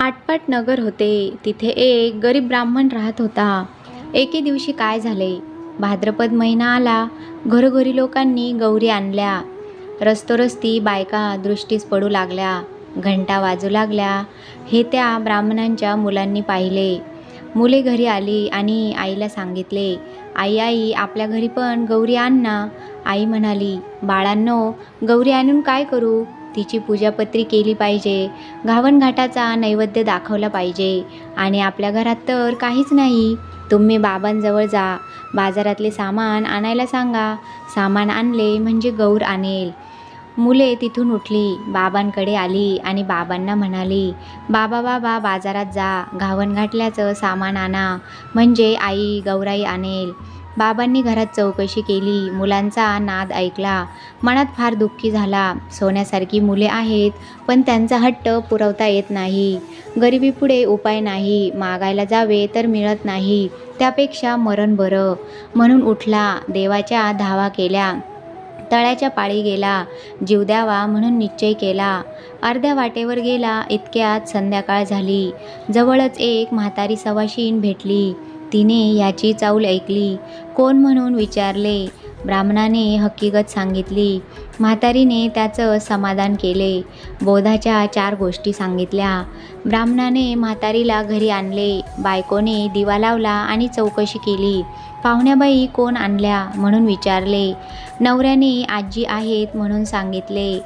आटपाट नगर होते. तिथे एक गरीब ब्राह्मण राहत होता. एके दिवशी काय झाले? भाद्रपद महिना आला. घरोघरी लोकांनी गौरी आणल्या. रस्तोरस्ती बायका दृष्टीस पडू लागल्या. घंटा वाजू लागल्या. हे त्या ब्राह्मणांच्या मुलांनी पाहिले. मुले घरी आली आणि आईला सांगितले आई आई आपल्या घरी पण गौरी आण ना. आई म्हणाली बाळांनो गौरी आणून काय करू? तिची पूजापत्री केली पाहिजे. घावणघाटाचा नैवेद्य दाखवला पाहिजे. आणि आपल्या घरात तर काहीच नाही. तुम्ही बाबांजवळ जा. बाजारातले सामान आणायला सांगा. सामान आणले म्हणजे गौर आणेल. मुले तिथून उठली. बाबांकडे आली आणि बाबांना म्हणाली बाबा बाबा बाजारात जा. घावन घाटल्याचं सामान आणा. म्हणजे आई गौराई आणेल. बाबांनी घरात चौकशी केली. मुलांचा नाद ऐकला. मनात फार दुःखी झाला. सोन्यासारखी मुले आहेत पण त्यांचा हट्ट पुरवता येत नाही. गरिबीपुढे उपाय नाही. मागायला जावे तर मिळत नाही. त्यापेक्षा मरण बरं. म्हणून उठला. देवाच्या धावा केल्या. तळ्याच्या पाळी गेला. जीव द्यावा म्हणून निश्चय केला. अर्ध्या वाटेवर गेला. इतक्यात संध्याकाळ झाली. जवळच एक म्हातारी सवाशीण भेटली. तिने याची चाऊल ऐकली. कोण म्हणून विचारले? ब्राह्मणाने हकीकत सांगितली. म्हातारीने त्याचं समाधान केले. बोधाच्या चार गोष्टी सांगितल्या. ब्राह्मणाने म्हातारीला घरी आणले. बायकोने दिवा लावला आणि चौकशी केली. पाहुण्याबाई कोण आणल्या म्हणून विचारले. नवऱ्याने आजी आहेत म्हणून सांगितले.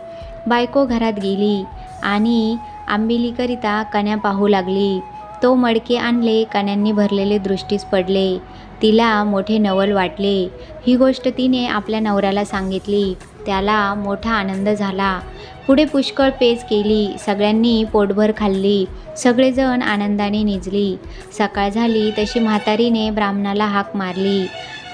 बायको घरात गेली आणि आंबिलीकरिता कण्या पाहू लागली. तो मडके आणले कण्यांनी भरलेले दृष्टीस पडले. तिला मोठे नवल वाटले. ही गोष्ट तिने आपल्या नवऱ्याला सांगितली. त्याला मोठा आनंद झाला. पुढे पुष्कळ पेज केली. सगळ्यांनी पोटभर खाल्ली. सगळेजण आनंदाने निजली. सकाळ झाली तशी म्हातारीने ब्राह्मणाला हाक मारली.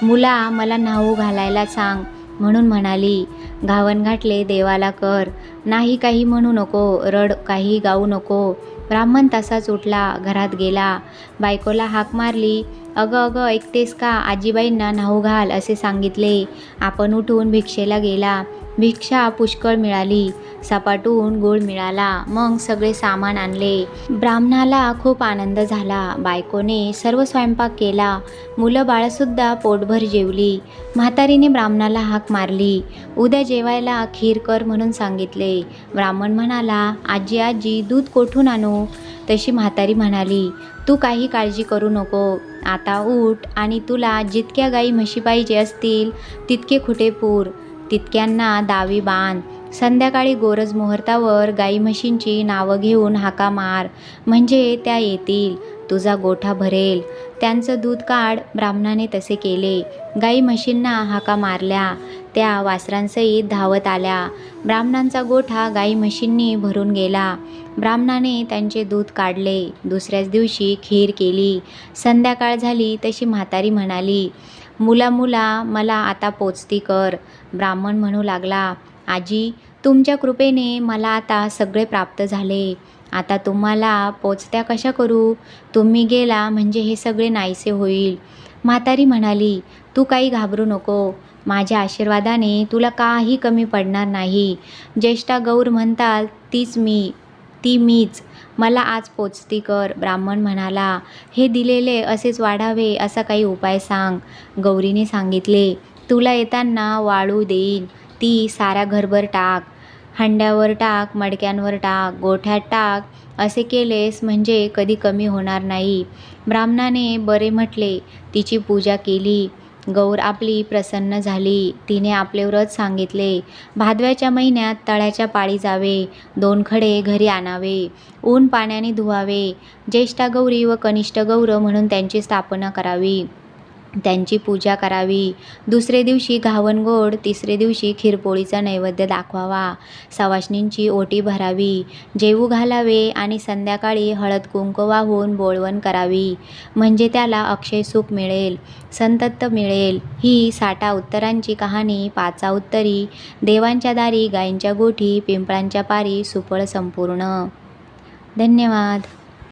मुला मला न्हाऊ घालायला सांग. म्हणून म्हणाली घावन घाटले देवाला कर. नाही काही म्हणू नको रड काही गाऊ नको. ब्राह्मण तसाच उठला घरात गेला. बायकोला हाक मारली अगं अगं ऐकतेस का? आजीबाईंना न्हाऊ घाल असे सांगितले. आपण उठून भिक्षेला गेला. भिक्षा पुष्कळ मिळाली. सपाटून गुळ मिळाला. मग सगळे सामान आणले. ब्राह्मणाला खूप आनंद झाला. बायकोने सर्व स्वयंपाक केला. मुलं बाळसुद्धा पोटभर जेवली. म्हातारीने ब्राह्मणाला हाक मारली. उद्या जेवायला खीर कर म्हणून सांगितले. ब्राह्मण म्हणाला आजी आजी दूध कोठून आणू? तशी म्हातारी म्हणाली तू काही काळजी करू नको. आता उठ आणि तुला जितक्या गाई म्हशी पाहिजे असतील तितके खुटे पूर. तितक्यांना दावी बांध. संध्याकाळी गोरज मुहूर्तावर गाई म्हशींची नावं घेऊन हाका मार म्हणजे त्या येतील तुझा गोठा भरेल. त्यांचं दूध काढ ब्राह्मणाने तसे केले गाई म्हशींना हाका मारल्या. त्या वासरांसहित धावत आल्या. ब्राह्मणांचा गोठा गाई म्हशींनी भरून गेला. ब्राह्मणाने त्यांचे दूध काढले. दुसऱ्याच दिवशी खीर केली. संध्याकाळ झाली तशी म्हातारी म्हणाली मुला मुला मला आता पोचती कर. ब्राह्मण म्हणू लागला. आजी तुमच्या कृपेने मला आता सगळे प्राप्त झाले. आता तुम्हाला पोचत्या कशा करू? तुम्ही गेला म्हणजे हे सगळे नाहीसे होईल. म्हातारी म्हणाली तू काही घाबरू नको. माझ्या आशीर्वादाने तुला काही कमी पडणार नाही. ज्येष्ठा गौर म्हणताल तीच मी ती मीच. मला आज पोचती कर. ब्राह्मण म्हणाला हे दिलेले असेच वाढावे असा काही उपाय सांग. गौरीने सांगितले तुला येताना वाळू देईन. ती साऱ्या घरभर टाक हंड्यावर टाक मडक्यांवर टाक गोठ्यात टाक असे केलेस म्हणजे कधी कमी होणार नाही. ब्राह्मणाने बरे म्हटले तिची पूजा केली. गौर आपली प्रसन्न झाली. तिने आपले व्रत सांगितले. भादव्याच्या महिन्यात तळ्याच्या पाळी जावे दोन खडे घरी आणावे ऊन पाण्याने धुवावे ज्येष्ठा गौरी व कनिष्ठ गौर म्हणून त्यांची स्थापना करावी. त्यांची पूजा करावी. दुसरे दिवशी घावणगोड तिसरे दिवशी खिरपोळीचा नैवेद्य दाखवावा. सवाष्णींची ओटी भरावी. जेवू घालावे आणि संध्याकाळी हळद कुंकू वाहून बोळवण करावी. म्हणजे त्याला अक्षय सुख मिळेल संतत्त मिळेल. ही साठा उत्तरांची कहाणी पाचा उत्तरी देवांच्या दारी गायींच्या गोठी पिंपळांच्या पारी सुफळ संपूर्ण. धन्यवाद.